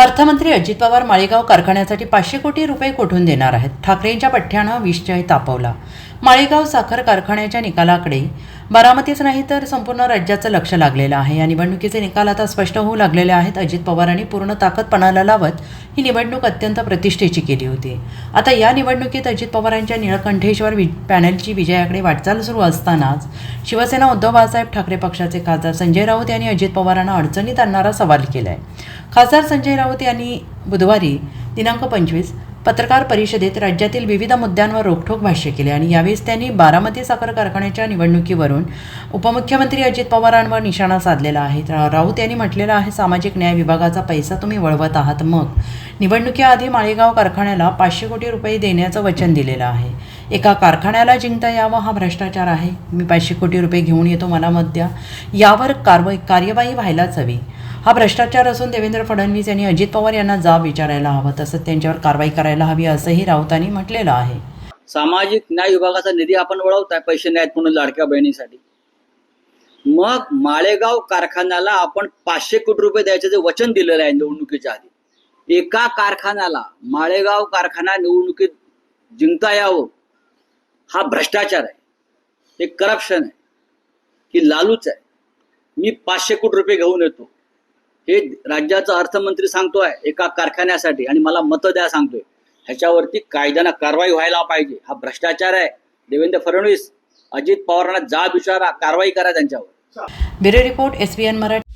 अर्थमंत्री अजित पवार माळेगाव कारखान्यासाठी पाचशे कोटी रुपये कोठून देणार आहेत? ठाकरेंच्या पठ्ठ्यानं विषय तापवला. माळेगाव साखर कारखान्याच्या निकालाकडे बारामतीच नाही तर संपूर्ण राज्याचं लक्ष लागलेलं आहे. या निवडणुकीचे निकाल आता स्पष्ट होऊ लागलेले आहेत. अजित पवारांनी पूर्ण ताकद पणाला लावत ही निवडणूक अत्यंत प्रतिष्ठेची केली होती. आता या निवडणुकीत अजित पवारांच्या निळकंठेश्वर वि पॅनलची विजयाकडे वाटचाल सुरू असतानाच शिवसेना उद्धव बाळासाहेब ठाकरे पक्षाचे खासदार संजय राऊत यांनी अजित पवारांना अडचणीत आणणारा सवाल केला आहे खासदार संजय राऊत यांनी बुधवारी दिनांक पंचवीस पत्रकार परिषदेत राज्यातील विविध मुद्द्यांवर रोखठोक भाष्य केले आणि यावेळेस त्यांनी बारामती साखर कारखान्याच्या निवडणुकीवरून उपमुख्यमंत्री अजित पवारांवर निशाणा साधलेला आहे. राऊत यांनी म्हटलेलं आहे सामाजिक न्याय विभागाचा पैसा तुम्ही वळवत आहात मग. निवडणुकीआधी माळेगाव कारखान्याला पाचशे कोटी रुपये देण्याचं वचन दिलेलं आहे. एका कारखान्याला जिंकता यावं हा भ्रष्टाचार आहे. मी पाचशे कोटी रुपये घेऊन येतो मला मत द्या. यावर कारवाई कार्यवाही व्हायलाच हवी. हा भ्रष्टाचार असून देवेंद्र फडणवीस यांनी अजित पवार यांना जाब विचारायला हवं तसंच त्यांच्यावर कारवाई करायला हवी असंही राऊतांनी म्हटलेलं आहे. सामाजिक न्याय विभागाचा निधी आपण वळवताय पैसे नाहीत म्हणून लाडक्या बहिणीसाठी. मग माळेगाव कारखान्याला आपण पाचशे कोटी रुपये द्यायचं जे वचन दिलेलं आहे निवडणुकीच्या आधी. एका कारखान्याला माळेगाव कारखाना निवडणुकीत जिंकता यावं हा भ्रष्टाचार आहे. हे करप्शन आहे. की लालूच आहे. मी पाचशे कोटी रुपये घेऊन येतो. हे राज्याचा अर्थमंत्री सांगतोय एका कारखान्यासाठी आणि मला मतं द्या सांगतोय. ह्याच्यावरती कायद्यानं कारवाई व्हायला पाहिजे. हा भ्रष्टाचार आहे. देवेंद्र फडणवीस अजित पवारांना जाब विचारा कारवाई करा त्यांच्यावर. Bureau report S B N Marathi.